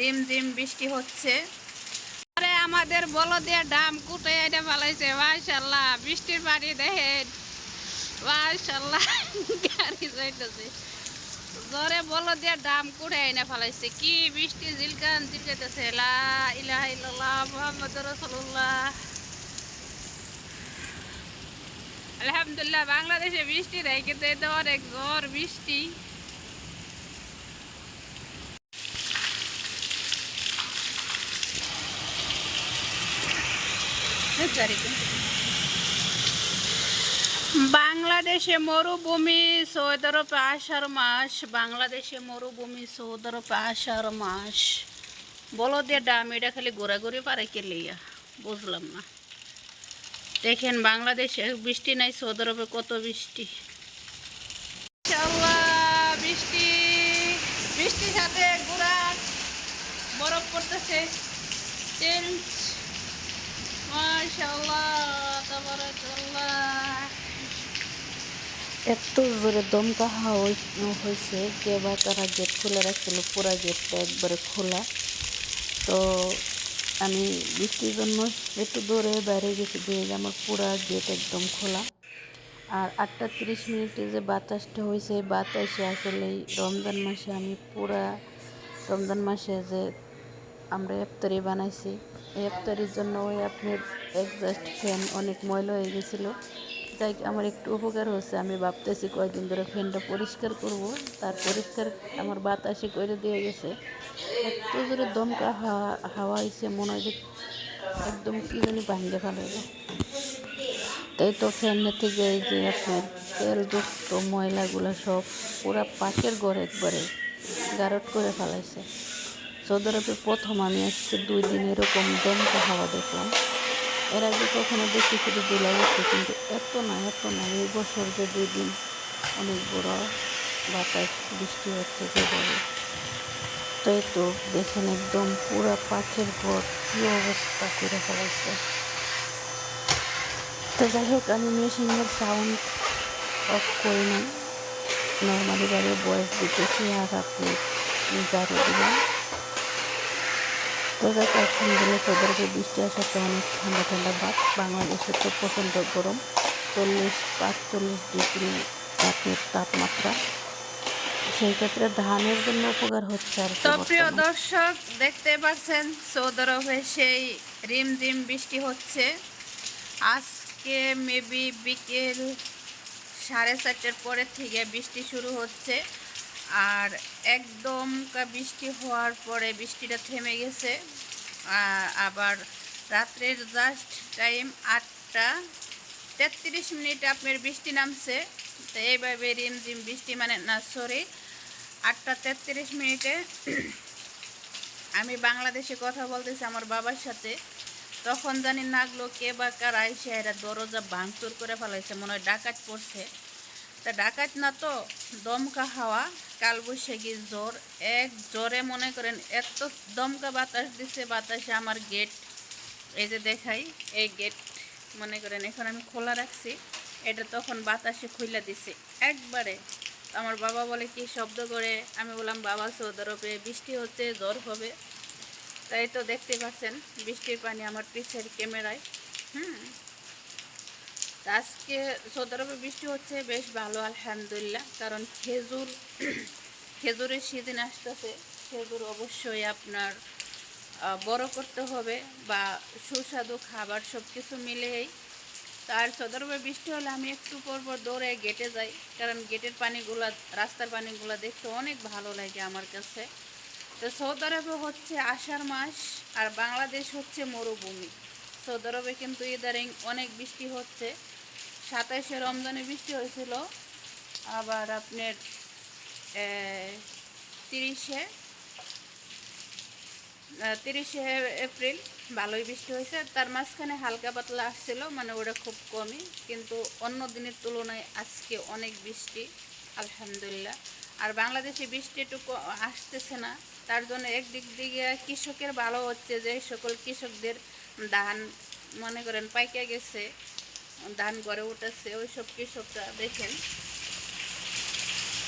রিমঝিম বৃষ্টি হচ্ছে। আরে আমাদের বলদিয়া ডাম কুটে এটা ফেলাইছে মাশাল্লাহ বৃষ্টির পানি দেখেন। মাশাল্লাহ গাড়ি যাইতেছে। জোরে বলদিয়া ডাম কুটে এনে ফেলাইছে। কি বৃষ্টি জিলকান জিলকাইতেছে। লা ইলাহা ইল্লাল্লাহ মুহাম্মাদুর রাসূলুল্লাহ। আলহামদুলিল্লাহ, বাংলাদেশে বৃষ্টি নেই, কিন্তু এতে অনেক ঝড় বৃষ্টি। বাংলাদেশে মরুভূমি সৌদি আরবে আষাঢ় মাস, বাংলাদেশে মরুভূমি সৌদি আরবে আষাঢ় মাস। বলো দিয়ে ডাম, এটা খালি ঘোরাঘুরি পারে কে লিয়া বুঝলাম না। দেখেন বাংলাদেশে বৃষ্টি নাই সৌদি আরবে কত বৃষ্টি। বৃষ্টি, বৃষ্টির সাথে গুড়া বরফ পড়তেছে। এত জোরে দমকা হয়েছে কে তারা গেট খুলে রাখছিল, পুরা গেটটা একবারে খোলা। তো আমি বৃষ্টির জন্য একটু দৌড়ে বাইরে গেছি, দিয়ে আমার পুরা গেট একদম খোলা। আর আটটা তিরিশ মিনিটে যে বাতাসটা হয়েছে বাতাসে আসলে রমজান মাসে আমি পুরা, রমজান মাসে যে আমরা ইফতারি বানাইছি ইফতারির জন্য ওই আপনার একজাস্ট ফ্যান অনেক ময়লা হয়ে গেছিল। তাই আমার একটু উপকার হচ্ছে আমি ভাবতেছি কয়েকদিন ধরে ফ্যানটা পরিষ্কার করব। তার পরিষ্কার আমার বাতাসে করে দিয়ে গেছে। এত জোরে দমকা হাওয়া হাওয়া হয়েছে মনে হয় যে একদম কি জানি ভাঙে ফেলাইল। তাই তো ফ্যানের থেকে এই যে আপনার তেলযুক্ত ময়লাগুলো সব পুরা পাশের ঘর একবারে গারট করে ফেলাইছে। সৌদি আরবে প্রথম আমি আজকে দুই দিন এরকম দমকা হাওয়া দেখলাম। এর আগে কখনো দেখি শুধু দোলা গেছে কিন্তু এত না এত না। এই বছর যে দুই দিন অনেক বড় বাতাস, বৃষ্টি হচ্ছে যেভাবে তো এই তো দেখেন একদম পুরা পাখের ঘর কী অবস্থা করে ফেলাইছে। তো যাই হোক, আমি মেশিনের সাউন্ড অফ করি নাই। নর্মালিভাবে বয়স দিতেছি আর আপনি জারি দিলাম তো যাক আলহামদুলিল্লাহ সৌদি বৃষ্টি আসাতে অনেক ঠান্ডা ঠান্ডা ভাব বাংলাদেশে তো প্রচণ্ড গরম। চল্লিশ পাঁচচল্লিশ ডিগ্রি তাপের তাপমাত্রা। সেই ক্ষেত্রে ধানের জন্য উপকার হচ্ছে আর তো প্রিয় দর্শক দেখতে পাচ্ছেন সৌদি আরবে সেই রিমঝিম বৃষ্টি হচ্ছে। আজকে মেবি বিকেল সাড়ে চারটের পরের থেকে বৃষ্টি শুরু হচ্ছে। আর একদম বৃষ্টি হওয়ার পরে বৃষ্টিটা থেমে গেছে। আবার রাত্রের জাস্ট টাইম আটটা তেত্রিশ মিনিট আপনার বৃষ্টি নামছে। তো এইভাবে রিমঝিম বৃষ্টি মানে না সরি আটটা তেত্রিশ মিনিটে আমি বাংলাদেশে কথা বলতেছি আমার বাবার সাথে। তখন জানি নাগলো কে বা কার আইসে এরা দরজা ভাঙচুর করে ফেলাইছে, মনে হয় ডাকাত পড়ছে। তা ডাকাত না তো, দমকা হাওয়া কালবৈশাখী জ্বর এক জ্বরে মনে করেন এত দমকা বাতাস দিছে, বাতাসে আমার গেট এই যে দেখাই, এই গেট মনে করেন এখন আমি খোলা রাখছি, এটা তখন বাতাসে খুলে দিছে। একবারে আমার বাবা বলে কি শব্দ করে, আমি বললাম, বাবা সৌদি আরবে বৃষ্টি হচ্ছে জ্বর হবে। তাই তো দেখতে পাচ্ছেন, বৃষ্টির পানি আমার পিছের ক্যামেরায়। হুম আজকে সৌদি বৃষ্টি হচ্ছে, বেশ ভালো, আলহামদুলিল্লাহ। কারণ খেজুর, খেজুরের সিজন আসতেছে। খেজুর অবশ্যই আপনার বড় করতে হবে বা সুস্বাদু খাবার সব কিছু মিলেই তার সদর্বে বৃষ্টি হলে আমি একটু পর পর দৌড়ে গেটে যাই। কারণ গেটের পানিগুলো, রাস্তার পানিগুলো দেখতে অনেক ভালো লাগে আমার কাছে। তো সৌদি আরবে হচ্ছে আষাঢ় মাস আর বাংলাদেশ হচ্ছে মরুভূমি। সৌদি আরবে কিন্তু ইদারিং অনেক বৃষ্টি হচ্ছে। সাতাইশে রমজানে বৃষ্টি হয়েছিল। আবার আপনার তিরিশে তিরিশে এপ্রিল ভালোই বৃষ্টি হয়েছে। তার মাঝখানে হালকা পাতলা আসছিল মানে ওটা খুব কমই। কিন্তু অন্য দিনের তুলনায় আজকে অনেক বৃষ্টি, আলহামদুলিল্লাহ। আর বাংলাদেশে বৃষ্টি একটু আসতেছে না। তার জন্য একদিক দিকে কৃষকের ভালো হচ্ছে যে সকল কৃষকদের ধান, মনে করেন, পাইকে গেছে। ধান গড়ে উঠেছে ওই সব কৃষকরা দেখেন।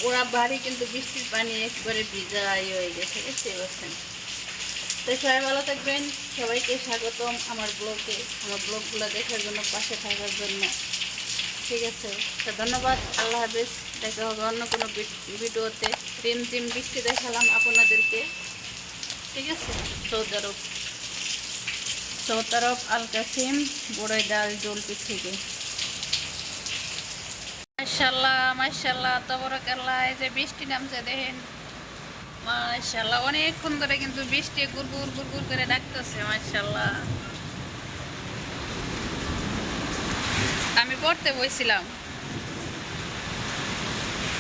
ওরা বাড়ি কিন্তু বৃষ্টির পানি একবারে ভিজা ইয়ে হয়ে গেছে দেখতে পাচ্ছেন তো সবাই ভালো থাকবেন, সবাইকে স্বাগতম আমার ব্লগে, আমার ব্লগগুলো দেখার জন্য, পাশে থাকার জন্য। ঠিক আছে, তো ধন্যবাদ, আল্লাহ হাফিজ। দেখা হবে অন্য কোনো ভিডিওতে। রিম টিম বৃষ্টি দেখালাম আপনাদেরকে। ঠিক আছে, সৌদি আরব। আরব আল কাসিম বড়ই ডাল জলপি থেকে। মাশাল্লাহ মাশাল্লাহ তবরকাল্লাহ, এই যে বৃষ্টি নামছে দেখেন। মাশাল্লাহ অনেকক্ষণ ধরে কিন্তু বৃষ্টি গুড়গুড় গুড়গুড় করে ডাকতেছে মাশাল্লাহ আমি পড়তে বইছিলাম।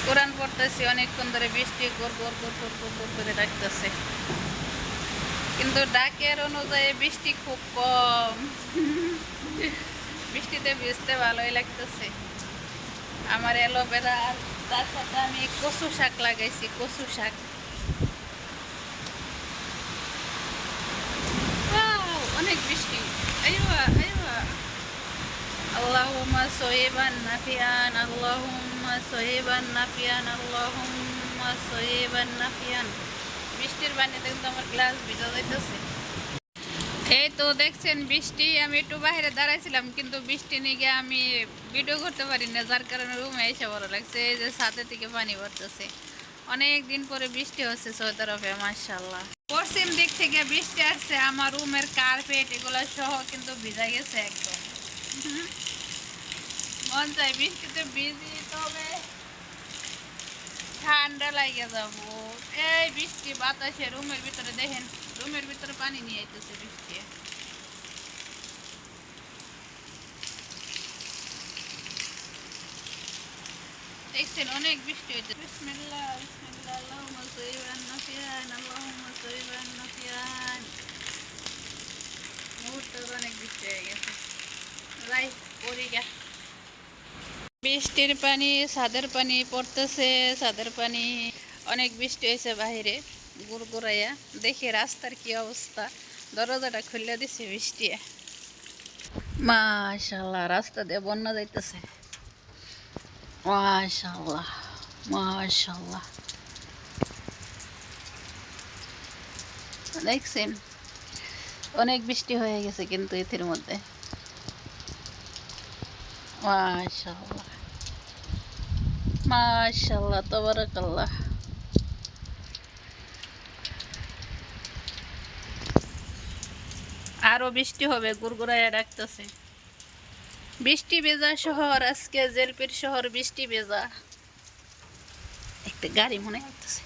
কোরআন পড়তেছি, অনেকক্ষণ ধরে বৃষ্টি গোর গোর গোর গোর গোর করে ডাকতেছে। কিন্তু ডাকের অনুযায়ী বৃষ্টি খুব কম। বৃষ্টিতে ভিজতে ভালোই লাগতেছে। আমার অ্যালোভেরা আর তার সাথে আমি কচু শাক লাগাইছি, কচু শাক। অনেক বৃষ্টি। আইবা আইবা আল্লাহুম্মা সয়িবান নাফিয়ান, আল্লাহুম্মা সয়িবান নাফিয়ান, আল্লাহুম্মা সয়িবান নাফিয়ান। বৃষ্টির পানিতে কিন্তু আমার গ্লাস ভিজা যাইতেছে। এই তো দেখছেন বৃষ্টি, আমি একটু বাইরে দাঁড়াইছিলাম, কিন্তু বৃষ্টি নিয়ে গিয়ে আমি ভিডিও করতে পারি না, যার কারণে রুমে এসে বড় লাগছে। এই যে ছাদে থেকে পানি পড়তেছে। অনেক দিন পরে বৃষ্টি হচ্ছে সৌদি আরবে মার্শাল্লাহ পশ্চিম দিক থেকে বৃষ্টি আসছে, আমার রুমের কার্পেট এগুলো সহ কিন্তু ভিজা গেছে একদম। মন চাই বৃষ্টিতে ভিজি, তবে ঠান্ডা লাগে যাব। এই বৃষ্টি বাতাসে রুমের ভিতরে দেখেন রুমের ভিতরে পানি নিয়ে আইতেছে বৃষ্টি দেখছেন অনেক বৃষ্টি হইতে বিসমিল্লাহ বিসমিল্লাহ আল্লাহুম্মা সাইয়্যিবান নাফিয়ান আল্লাহুম্মা সাইয়্যিবান নাফিয়ান মুহূর্তে অনেক বৃষ্টি হয়ে গেছে যাই পড়ি গা বৃষ্টির পানি ছাদের পানি পড়তেছে ছাদের পানি অনেক বৃষ্টি হয়েছে বাহিরে, গুড়গুড়াইয়া। দেখি রাস্তার কি অবস্থা। দরজাটা খুলে দিছে বৃষ্টি। মাশাল্লাহ, রাস্তা দিয়ে বন্যা যাইতেছে। মাশাল্লাহ মাশাল্লাহ। দেখছেন? অনেক বৃষ্টি হয়ে গেছে কিন্তু এথের মধ্যে। মাশাল্লাহ। মাশাল্লাহ, তবরাকাল্লাহ। আরও বৃষ্টি হবে, গুড়গুড়াইয়া ডাকতেছে। বৃষ্টি ভেজা শহর, আজকে জেলপির শহর বৃষ্টি ভেজা। একটা গাড়ি মনে হইতেছে।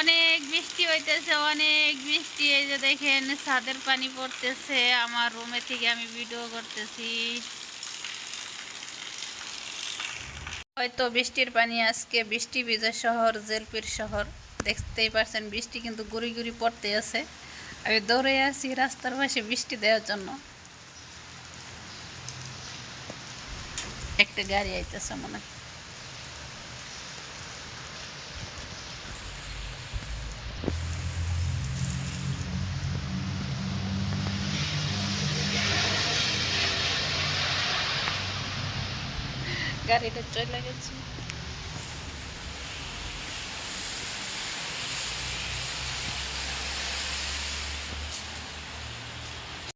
অনেক বৃষ্টি হইতেছে, অনেক বৃষ্টি। এই যে দেখেন, ছাদের পানি পড়তেছে। আমার রুমে থেকে আমি ভিডিও করতেছি। হয়তো বৃষ্টির পানি আজকে বৃষ্টি ভিজা শহর, জেলপির শহর। দেখতেই পারছেন বৃষ্টি কিন্তু গুড়ি গুড়ি পড়তে আছে। আমি দৌড়ে আসি রাস্তার পাশে বৃষ্টি দেওয়ার জন্য। একটা গাড়ি আইতেছে মনে হয়। ጋር የተጨለገች